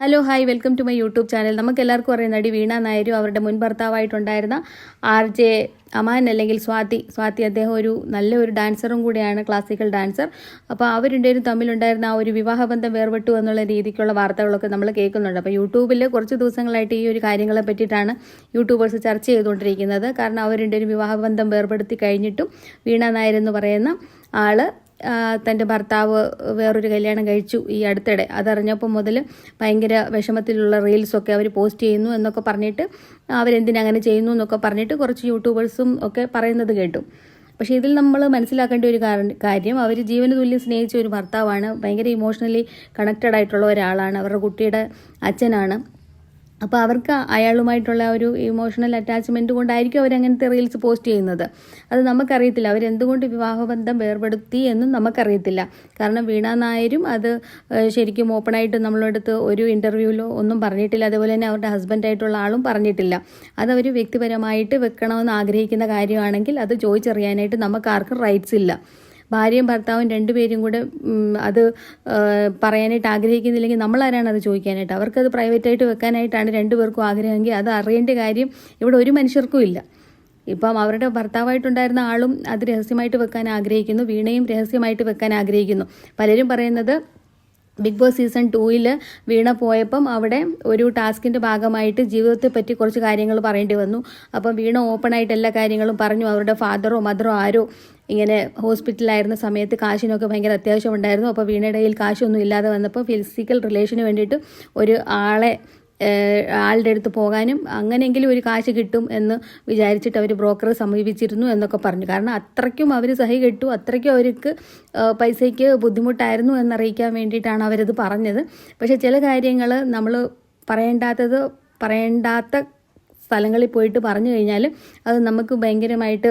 Hello hi welcome to my YouTube channel നമുക്ക് എല്ലാവർക്കും അറിയാം നടി വീണ നായരും അവരുടെ മുൻ ഭർത്താവായിട്ടുണ്ടായിരുന്ന ആർ ജെ അമാൻ അല്ലെങ്കിൽ സ്വാതി. സ്വാതി അദ്ദേഹം ഒരു നല്ല ഒരു ഡാൻസറും കൂടിയാണ് ക്ലാസിക്കൽ ഡാൻസർ അപ്പോൾ അവരുണ്ടേരും തമ്മിലുണ്ടായിരുന്ന ആ ഒരു വിവാഹബന്ധം വേർപെട്ടു എന്നുള്ള രീതിക്കുള്ള വാർത്തകളൊക്കെ നമ്മൾ കേൾക്കുന്നുണ്ട്. അപ്പോൾ യൂട്യൂബിൽ കുറച്ച് ദിവസങ്ങളായിട്ട് ഈ ഒരു കാര്യങ്ങളെ പറ്റിയിട്ടാണ് യൂട്യൂബേഴ്സ് ചർച്ച ചെയ്തുകൊണ്ടിരിക്കുന്നത്. കാരണം വിവാഹ വിവാഹബന്ധം വേർപെടുത്തി കഴിഞ്ഞിട്ടും വീണ നായർ എന്ന് പറയുന്ന ആൾ ആ, തന്റെ ഭർത്താവ് വേറൊരു കല്യാണം കഴിച്ചു ഈ അടുത്തിടെ. അതറിഞ്ഞപ്പോൾ മുതൽ ഭയങ്കര വിഷമത്തിലുള്ള റീൽസൊക്കെ അവർ പോസ്റ്റ് ചെയ്യുന്നു എന്നൊക്കെ പറഞ്ഞിട്ട് അവരെന്തിനങ്ങനെ ചെയ്യുന്നു എന്നൊക്കെ പറഞ്ഞിട്ട് കുറച്ച് യൂട്യൂബേഴ്സും ഒക്കെ പറയുന്നത് കേട്ടു. പക്ഷേ ഇതിൽ നമ്മൾ മനസ്സിലാക്കേണ്ട ഒരു കാര്യം അവർ ജീവന തുല്യം സ്നേഹിച്ച ഒരു ഭർത്താവാണ് ഭയങ്കര ഇമോഷണലി കണക്റ്റഡ് ആയിട്ടുള്ള ഒരാളാണ് അവരുടെ കുട്ടിയുടെ അച്ഛനാണ്. അപ്പോൾ അവർക്ക് അയാളുമായിട്ടുള്ള ഒരു ഇമോഷണൽ അറ്റാച്ച്മെന്റ് കൊണ്ടായിരിക്കും അവരങ്ങനത്തെ റീൽസ് പോസ്റ്റ് ചെയ്യുന്നത്. അത് നമുക്കറിയത്തില്ല. അവരെന്തുകൊണ്ട് വിവാഹബന്ധം വേർപെടുത്തി എന്നും നമുക്കറിയത്തില്ല. കാരണം വീണ നായരും അത് ശരിക്കും ഓപ്പണായിട്ട് നമ്മളടുത്ത് ഒരു ഇന്റർവ്യൂവിലോ ഒന്നും പറഞ്ഞിട്ടില്ല. അതുപോലെ തന്നെ അവരുടെ ഹസ്ബൻഡായിട്ടുള്ള ആളും പറഞ്ഞിട്ടില്ല. അതവർ വ്യക്തിപരമായിട്ട് വെക്കണമെന്ന് ആഗ്രഹിക്കുന്ന കാര്യമാണെങ്കിൽ അത് ചോദിച്ചറിയാനായിട്ട് നമുക്ക് ആർക്കും റൈറ്റ്സ് ഇല്ല. ഭാര്യയും ഭർത്താവും രണ്ടുപേരും കൂടെ അത് പറയാനായിട്ട് ആഗ്രഹിക്കുന്നില്ലെങ്കിൽ നമ്മളാരാണ് അത് ചോദിക്കാനായിട്ട്? അവർക്കത് പ്രൈവറ്റായിട്ട് വെക്കാനായിട്ടാണ് രണ്ടുപേർക്കും ആഗ്രഹമെങ്കിൽ അത് അറിയേണ്ട കാര്യം ഇവിടെ ഒരു മനുഷ്യർക്കും ഇല്ല. ഇപ്പം അവരുടെ ഭർത്താവായിട്ടുണ്ടായിരുന്ന ആളും അത് രഹസ്യമായിട്ട് വെക്കാൻ ആഗ്രഹിക്കുന്നു വീണയും രഹസ്യമായിട്ട് വെക്കാൻ ആഗ്രഹിക്കുന്നു. പലരും പറയുന്നത് ബിഗ് ബോസ് സീസൺ ടൂയിൽ വീണ പോയപ്പം അവിടെ ഒരു ടാസ്കിന്റെ ഭാഗമായിട്ട് ജീവിതത്തെ പറ്റി കുറച്ച് കാര്യങ്ങൾ പറയേണ്ടി വന്നു. അപ്പം വീണ ഓപ്പണായിട്ട് എല്ലാ കാര്യങ്ങളും പറഞ്ഞു. അവരുടെ ഫാദറോ മദറോ ആരോ ഇങ്ങനെ ഹോസ്പിറ്റലിലായിരുന്ന സമയത്ത് കാശിനൊക്കെ ഭയങ്കര അത്യാവശ്യം ഉണ്ടായിരുന്നു. അപ്പോൾ വീണയുടെ കയ്യിൽ കാശൊന്നും ഇല്ലാതെ വന്നപ്പോൾ ഫിസിക്കൽ റിലേഷന് വേണ്ടിയിട്ട് ഒരു ആളെ ആളുടെ അടുത്ത് പോകാനും അങ്ങനെയെങ്കിലും ഒരു കാശ് കിട്ടും എന്ന് വിചാരിച്ചിട്ട് അവർ ബ്രോക്കറെ സമീപിച്ചിരുന്നു എന്നൊക്കെ പറഞ്ഞു. കാരണം അത്രയ്ക്കും അവർ സഹി കെട്ടു അത്രയ്ക്കും അവർക്ക് പൈസയ്ക്ക് ബുദ്ധിമുട്ടായിരുന്നു എന്നറിയിക്കാൻ വേണ്ടിയിട്ടാണ് അവരത് പറഞ്ഞത്. പക്ഷെ ചില കാര്യങ്ങൾ നമ്മൾ പറയേണ്ടാത്തത് പറയേണ്ടാത്ത സ്ഥലങ്ങളിൽ പോയിട്ട് പറഞ്ഞു കഴിഞ്ഞാൽ അത് നമുക്ക് ഭയങ്കരമായിട്ട്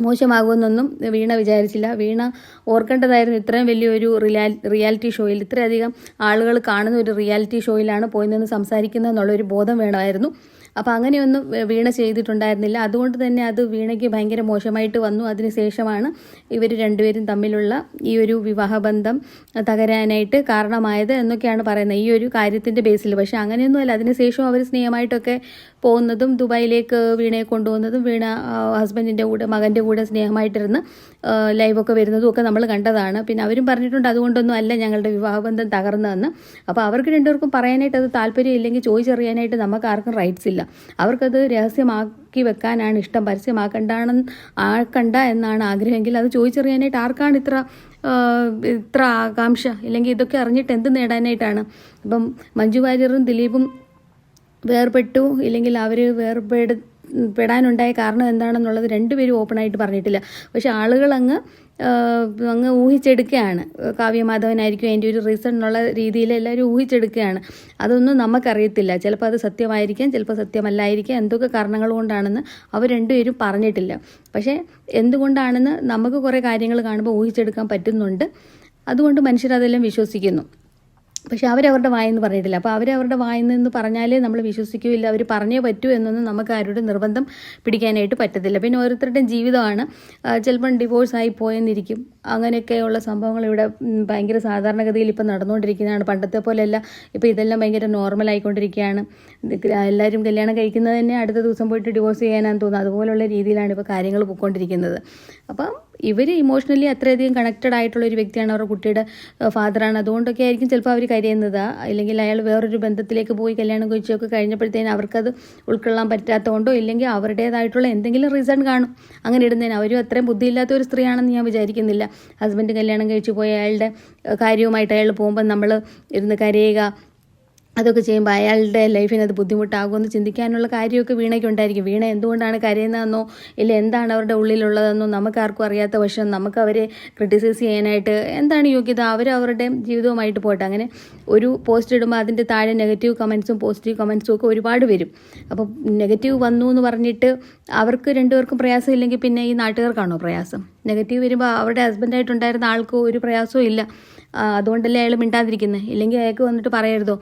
മോശമാകുമെന്നൊന്നും വീണ വിചാരിച്ചില്ല. വീണ ഓർക്കേണ്ടതായിരുന്നു ഇത്രയും വലിയൊരു റിയാ റിയാലിറ്റി ഷോയിൽ. ഇത്രയധികം ആളുകൾ കാണുന്ന ഒരു റിയാലിറ്റി ഷോയിലാണ് പോയി നിന്ന് സംസാരിക്കുന്നത് എന്നുള്ളൊരു ബോധം വേണമായിരുന്നു. അപ്പോൾ അങ്ങനെയൊന്നും വീണ ചെയ്തിട്ടുണ്ടായിരുന്നില്ല. അതുകൊണ്ട് തന്നെ അത് വീണയ്ക്ക് ഭയങ്കര മോശമായിട്ട് വന്നു. അതിനുശേഷമാണ് ഇവർ രണ്ടുപേരും തമ്മിലുള്ള ഈ ഒരു വിവാഹബന്ധം തകരാനായിട്ട് കാരണമായത് എന്നൊക്കെയാണ് പറയുന്നത്. ഈ ഒരു കാര്യത്തിന്റെ ബേസിൽ. പക്ഷേ അങ്ങനെയൊന്നുമല്ല. അതിനുശേഷം അവർ സ്നേഹമായിട്ടൊക്കെ പോകുന്നതും ദുബായിലേക്ക് വീണയെ കൊണ്ടുപോകുന്നതും വീണ ഹസ്ബൻഡിന്റെ കൂടെ മകന്റെ കൂടെ സ്നേഹമായിട്ടിരുന്ന് ലൈവൊക്കെ വരുന്നതും ഒക്കെ നമ്മൾ കണ്ടതാണ്. പിന്നെ അവരും പറഞ്ഞിട്ടുണ്ട് അതുകൊണ്ടൊന്നും അല്ല ഞങ്ങളുടെ വിവാഹബന്ധം തകർന്നതെന്ന്. അപ്പോൾ അവർക്ക് രണ്ടുപേർക്കും പറയാനായിട്ട് അത് താല്പര്യം ഇല്ലെങ്കിൽ ചോദിച്ചറിയാനായിട്ട് നമുക്ക് ആർക്കും റൈറ്റ്സ് ഇല്ല. അവർക്കത് രഹസ്യമാക്കി വെക്കാനാണ് ഇഷ്ടം. പരസ്യമാക്കണ്ടാണെന്ന് ആക്കണ്ട എന്നാണ് ആഗ്രഹമെങ്കിൽ അത് ചോദിച്ചറിയാനായിട്ട് ആർക്കാണ് ഇത്ര ഇത്ര ആകാംക്ഷ? ഇല്ലെങ്കിൽ ഇതൊക്കെ അറിഞ്ഞിട്ട് എന്ത് നേടാനായിട്ടാണ്? ഇപ്പം മഞ്ജു വാര്യറും ദിലീപും വേർപെട്ടു ഇല്ലെങ്കിൽ അവർ വേർപെട പെടാനുണ്ടായ കാരണം എന്താണെന്നുള്ളത് രണ്ടുപേരും ഓപ്പണായിട്ട് പറഞ്ഞിട്ടില്ല. പക്ഷെ ആളുകൾ അങ്ങ് അങ്ങ് ഊഹിച്ചെടുക്കുകയാണ്. കാവ്യമാധവനായിരിക്കും അതിന്റെ ഒരു റീസൺ എന്നുള്ള രീതിയിൽ എല്ലാവരും ഊഹിച്ചെടുക്കുകയാണ്. അതൊന്നും നമുക്കറിയത്തില്ല. ചിലപ്പോൾ അത് സത്യമായിരിക്കാം ചിലപ്പോൾ സത്യമല്ലായിരിക്കാം. എന്തൊക്കെ കാരണങ്ങൾ കൊണ്ടാണെന്ന് അവർ രണ്ടുപേരും പറഞ്ഞിട്ടില്ല. പക്ഷേ എന്തുകൊണ്ടാണെന്ന് നമുക്ക് കുറേ കാര്യങ്ങൾ കാണുമ്പോൾ ഊഹിച്ചെടുക്കാൻ പറ്റുന്നുണ്ട്. അതുകൊണ്ട് മനുഷ്യർ അതെല്ലാം വിശ്വസിക്കുന്നു. പക്ഷെ അവരവരുടെ വായെന്ന് പറഞ്ഞിട്ടില്ല അപ്പോൾ അവരവരുടെ വായെന്ന് പറഞ്ഞാലേ നമ്മൾ വിശ്വസിക്കുകയില്ല അവർ പറഞ്ഞേ പറ്റൂ എന്നൊന്നും നമുക്ക് ആരുടെ നിർബന്ധം പിടിക്കാനായിട്ട് പറ്റത്തില്ല. പിന്നെ ഓരോരുത്തരുടെയും ജീവിതമാണ്. ചിലപ്പം ഡിവോഴ്സായി പോയെന്നിരിക്കും. അങ്ങനെയൊക്കെയുള്ള സംഭവങ്ങൾ ഇവിടെ ഭയങ്കര സാധാരണഗതിയിൽ ഇപ്പം നടന്നുകൊണ്ടിരിക്കുന്നതാണ്. പണ്ടത്തെ പോലെയല്ല. ഇപ്പോൾ ഇതെല്ലാം ഭയങ്കര നോർമൽ ആയിക്കൊണ്ടിരിക്കുകയാണ്. എല്ലാവരും കല്യാണം കഴിക്കുന്നത് തന്നെ അടുത്ത ദിവസം പോയിട്ട് ഡിവോഴ്സ് ചെയ്യാനാണെന്ന് തോന്നുന്നു. അതുപോലുള്ള രീതിയിലാണ് ഇപ്പോൾ കാര്യങ്ങൾ പോയിക്കൊണ്ടിരിക്കുന്നത്. അപ്പം ഇവർ ഇമോഷണലി അത്രയധികം കണക്റ്റഡ് ആയിട്ടുള്ള ഒരു വ്യക്തിയാണ് അവരുടെ കുട്ടിയുടെ ഫാദറാണ് അതുകൊണ്ടൊക്കെ ആയിരിക്കും ചിലപ്പോൾ അവർ കരയുന്നത്. അല്ലെങ്കിൽ അയാൾ വേറൊരു ബന്ധത്തിലേക്ക് പോയി കല്യാണം കഴിച്ചൊക്കെ കഴിഞ്ഞപ്പോഴത്തേന് അവർക്കത് ഉൾക്കൊള്ളാൻ പറ്റാത്തതുകൊണ്ടോ ഇല്ലെങ്കിൽ അവരുടേതായിട്ടുള്ള എന്തെങ്കിലും റീസൺ കാണും. അങ്ങനെ ഇടുന്നതിന് അവരും അത്രയും ബുദ്ധിയില്ലാത്ത ഒരു സ്ത്രീയാണെന്ന് ഞാൻ വിചാരിക്കുന്നില്ല. ഹസ്ബൻഡ് കല്യാണം കഴിച്ചു പോയ അയാളുടെ കാര്യവുമായിട്ട് അയാൾ പോകുമ്പോൾ നമ്മൾ ഇരുന്ന് കരയുക അതൊക്കെ ചെയ്യുമ്പോൾ അയാളുടെ ലൈഫിന് അത് ബുദ്ധിമുട്ടാകുമെന്ന് ചിന്തിക്കാനുള്ള കാര്യമൊക്കെ വീണയ്ക്ക് ഉണ്ടായിരിക്കും. വീണ എന്തുകൊണ്ടാണ് കരയുന്നതെന്നോ ഇല്ല എന്താണ് അവരുടെ ഉള്ളിലുള്ളതെന്നോ നമുക്കാർക്കും അറിയാത്ത വശം നമുക്ക് അവരെ ക്രിട്ടിസൈസ് ചെയ്യാനായിട്ട് എന്താണ് യോഗ്യത? അവർ അവരുടെ ജീവിതവുമായിട്ട് പോട്ടെ. അങ്ങനെ ഒരു പോസ്റ്റ് ഇടുമ്പോൾ അതിന്റെ താഴെ നെഗറ്റീവ് കമൻസും പോസിറ്റീവ് കമൻസും ഒക്കെ ഒരുപാട് വരും. അപ്പോൾ നെഗറ്റീവ് വന്നു എന്ന് പറഞ്ഞിട്ട് അവർക്ക് രണ്ടുപേർക്കും പ്രയാസം ഇല്ലെങ്കിൽ പിന്നെ ഈ നാട്ടുകാർക്കാണോ പ്രയാസം? നെഗറ്റീവ് വരുമ്പോൾ അവരുടെ ഹസ്ബൻഡായിട്ടുണ്ടായിരുന്ന ആൾക്ക് ഒരു പ്രയാസവും ഇല്ല. അതുകൊണ്ടല്ലേ അയാൾ മിണ്ടാതിരിക്കുന്നത് ഇല്ലെങ്കിൽ അയാൾക്ക് വന്നിട്ട് പറയരുതോ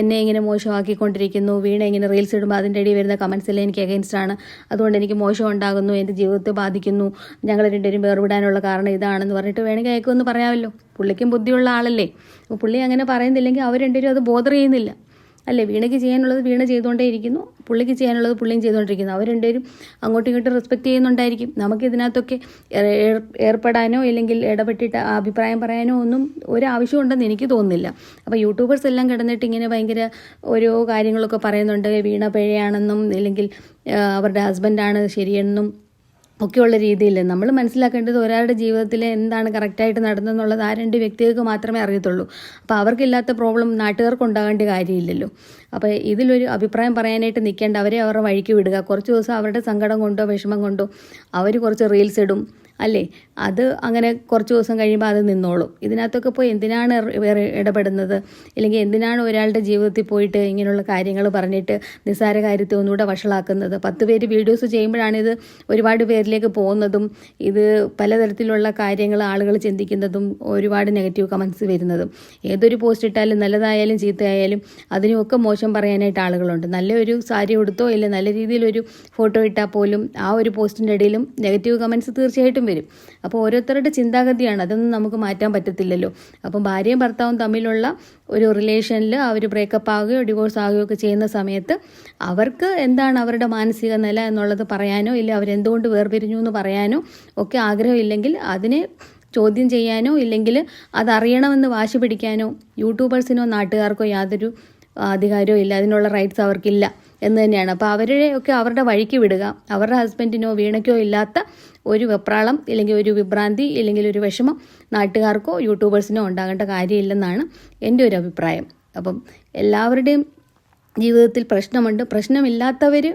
എന്നെ ഇങ്ങനെ മോശമാക്കിക്കൊണ്ടിരിക്കുന്നു. വീണ ഇങ്ങനെ റീൽസ് ഇടുമ്പോൾ അതിന്റെ ഇടയിൽ വരുന്ന കമൻസ് എല്ലാം എനിക്ക് അഗൈൻസ്റ്റ് ആണ്. അതുകൊണ്ട് എനിക്ക് മോശം ഉണ്ടാകുന്നു എന്റെ ജീവിതത്തെ ബാധിക്കുന്നു. ഞങ്ങൾ രണ്ടുപേരും വേർവിടാനുള്ള കാരണം ഇതാണെന്ന് പറഞ്ഞിട്ട് വേണമെങ്കിൽ അയാൾക്ക് ഒന്ന് പറയാമല്ലോ. പുള്ളിക്കും ബുദ്ധിയുള്ള ആളല്ലേ? അപ്പോൾ പുള്ളി അങ്ങനെ പറയുന്നില്ലെങ്കിൽ അവർ രണ്ടുപേരും അത് ബോധർ ചെയ്യുന്നില്ല. അല്ലേ? വീണയ്ക്ക് ചെയ്യാനുള്ളത് വീണ ചെയ്തുകൊണ്ടേ ഇരിക്കുന്നു. പുള്ളിക്ക് ചെയ്യാനുള്ളത് പുള്ളിയും ചെയ്തുകൊണ്ടിരിക്കുന്നു. അവർ രണ്ടുപേരും അങ്ങോട്ടും ഇങ്ങോട്ടും റെസ്പെക്റ്റ് ചെയ്യുന്നുണ്ടായിരിക്കും. നമുക്ക് ഇതിനകത്തൊക്കെ ഏർ- ഏർ- ഏർപ്പെടാനോ ഇല്ലെങ്കിൽ ഇടപെട്ടിട്ട് അഭിപ്രായം പറയാനോ ഒന്നും ഒരു ആവശ്യമുണ്ടെന്ന് എനിക്ക് തോന്നുന്നില്ല. അപ്പോൾ യൂട്യൂബേഴ്സ് എല്ലാം കിടന്നിട്ട് ഇങ്ങനെ ഭയങ്കര ഓരോ കാര്യങ്ങളൊക്കെ പറയുന്നുണ്ട്. വീണ പിഴയാണെന്നും ഇല്ലെങ്കിൽ അവരുടെ ഹസ്ബൻഡാണ് ശരിയെന്നും ഒക്കെയുള്ള രീതിയിൽ നമ്മൾ മനസ്സിലാക്കേണ്ടത് ഒരാളുടെ ജീവിതത്തിൽ എന്താണ് കറക്റ്റായിട്ട് നടന്നതെന്നുള്ളത് ആ രണ്ട് വ്യക്തികൾക്ക് മാത്രമേ അറിയത്തുള്ളൂ. അപ്പോൾ അവർക്കില്ലാത്ത പ്രോബ്ലം നാട്ടുകാർക്ക് ഉണ്ടാകേണ്ട കാര്യമില്ലല്ലോ. അപ്പോൾ ഇതിലൊരു അഭിപ്രായം പറയാനായിട്ട് നിൽക്കേണ്ട അവരെ അവരുടെ വഴിക്ക് വിടുക. കുറച്ച് ദിവസം അവരുടെ സങ്കടം കൊണ്ടോ വിഷമം കൊണ്ടോ അവർ കുറച്ച് റീൽസ് ഇടും. അല്ലേ? അത് അങ്ങനെ കുറച്ച് ദിവസം കഴിയുമ്പോൾ അത് നിന്നോളും. ഇതിനകത്തൊക്കെ പോയി എന്തിനാണ് ഇടപെടുന്നത്? ഇല്ലെങ്കിൽ എന്തിനാണ് ഒരാളുടെ ജീവിതത്തിൽ പോയിട്ട് ഇങ്ങനെയുള്ള കാര്യങ്ങൾ പറഞ്ഞിട്ട് നിസ്സാര കാര്യത്തെ ഒന്നുകൂടെ വഷളാക്കുന്നത്? പത്ത് പേര് വീഡിയോസ് ചെയ്യുമ്പോഴാണ് ഇത് ഒരുപാട് പേരിലേക്ക് പോകുന്നതും ഇത് പലതരത്തിലുള്ള കാര്യങ്ങൾ ആളുകൾ ചിന്തിക്കുന്നതും ഒരുപാട് നെഗറ്റീവ് കമൻസ് വരുന്നതും. ഏതൊരു പോസ്റ്റ് ഇട്ടാലും നല്ലതായാലും ചീത്തയായാലും അതിനുമൊക്കെ മോശം പറയാനായിട്ട് ആളുകളുണ്ട്. നല്ലൊരു സാരി ഉടുത്തോ ഇല്ല നല്ല രീതിയിലൊരു ഫോട്ടോ ഇട്ടാൽ പോലും ആ ഒരു പോസ്റ്റിന്റെ ഇടയിലും നെഗറ്റീവ് കമൻസ് തീർച്ചയായിട്ടും വരും. അപ്പോൾ ഓരോരുത്തരുടെ ചിന്താഗതിയാണ്. അതൊന്നും നമുക്ക് മാറ്റാൻ പറ്റത്തില്ലല്ലോ. അപ്പം ഭാര്യയും ഭർത്താവും തമ്മിലുള്ള ഒരു റിലേഷനിൽ അവർ ബ്രേക്കപ്പ് ആകുകയോ ഡിവോഴ്സ് ആകുകയോ ഒക്കെ ചെയ്യുന്ന സമയത്ത് അവർക്ക് എന്താണ് അവരുടെ മാനസിക നില എന്നുള്ളത് പറയാനോ ഇല്ല അവരെന്തുകൊണ്ട് വേർപിരിഞ്ഞു എന്ന് പറയാനോ ഒക്കെ ആഗ്രഹമില്ലെങ്കിൽ അതിനെ ചോദ്യം ചെയ്യാനോ ഇല്ലെങ്കിൽ അതറിയണമെന്ന് വാശി പിടിക്കാനോ യൂട്യൂബേഴ്സിനോ നാട്ടുകാർക്കോ യാതൊരു അധികാരവും ഇല്ല അതിനുള്ള റൈറ്റ്സ് അവർക്കില്ല എന്ന് തന്നെയാണ്. അപ്പോൾ അവരെ ഒക്കെ അവരുടെ വഴിക്ക് വിടുക. അവരുടെ ഹസ്ബൻഡിനോ വീണയ്ക്കോ ഇല്ലാത്ത ഒരു വെപ്രാളം ഇല്ലെങ്കിൽ ഒരു വിഭ്രാന്തി ഇല്ലെങ്കിൽ ഒരു വിഷമം നാട്ടുകാർക്കോ യൂട്യൂബേഴ്സിനോ ഉണ്ടാകേണ്ട കാര്യമില്ലെന്നാണ് എന്റെ ഒരു അഭിപ്രായം. അപ്പം എല്ലാവരുടെയും ജീവിതത്തിൽ പ്രശ്നമുണ്ട്. പ്രശ്നമില്ലാത്തവർ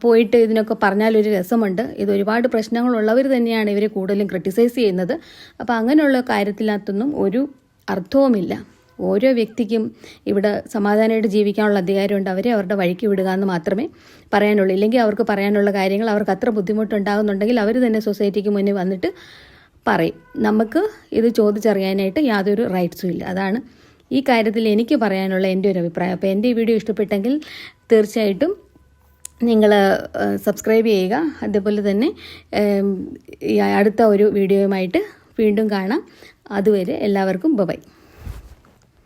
പോയിട്ട് ഇതിനൊക്കെ പറഞ്ഞാലൊരു രസമുണ്ട്. ഇത് ഒരുപാട് പ്രശ്നങ്ങളുള്ളവർ തന്നെയാണ് ഇവരെ കൂടുതലും ക്രിട്ടിസൈസ് ചെയ്യുന്നത്. അപ്പോൾ അങ്ങനെയുള്ള കാര്യത്തിനകത്തൊന്നും ഒരു അർത്ഥവുമില്ല. ഓരോ വ്യക്തിക്കും ഇവിടെ സമാധാനമായിട്ട് ജീവിക്കാനുള്ള അധികാരമുണ്ട്. അവരെ അവരുടെ വഴിക്ക് വിടുക എന്ന് മാത്രമേ പറയാനുള്ളൂ. ഇല്ലെങ്കിൽ അവർക്ക് പറയാനുള്ള കാര്യങ്ങൾ അവർക്ക് അത്ര ബുദ്ധിമുട്ടുണ്ടാകുന്നുണ്ടെങ്കിൽ അവർ തന്നെ സൊസൈറ്റിക്ക് മുന്നിൽ വന്നിട്ട് പറയും. നമുക്ക് ഇത് ചോദിച്ചറിയാനായിട്ട് യാതൊരു റൈറ്റ്സും ഇല്ല. അതാണ് ഈ കാര്യത്തിൽ എനിക്ക് പറയാനുള്ള എന്റെ ഒരു അഭിപ്രായം. അപ്പോൾ എന്റെ ഈ വീഡിയോ ഇഷ്ടപ്പെട്ടെങ്കിൽ തീർച്ചയായിട്ടും നിങ്ങൾ സബ്സ്ക്രൈബ് ചെയ്യുക. അതേപോലെ തന്നെ അടുത്ത ഒരു വീഡിയോയുമായിട്ട് വീണ്ടും കാണാം. അതുവരെ എല്ലാവർക്കും ബൈ.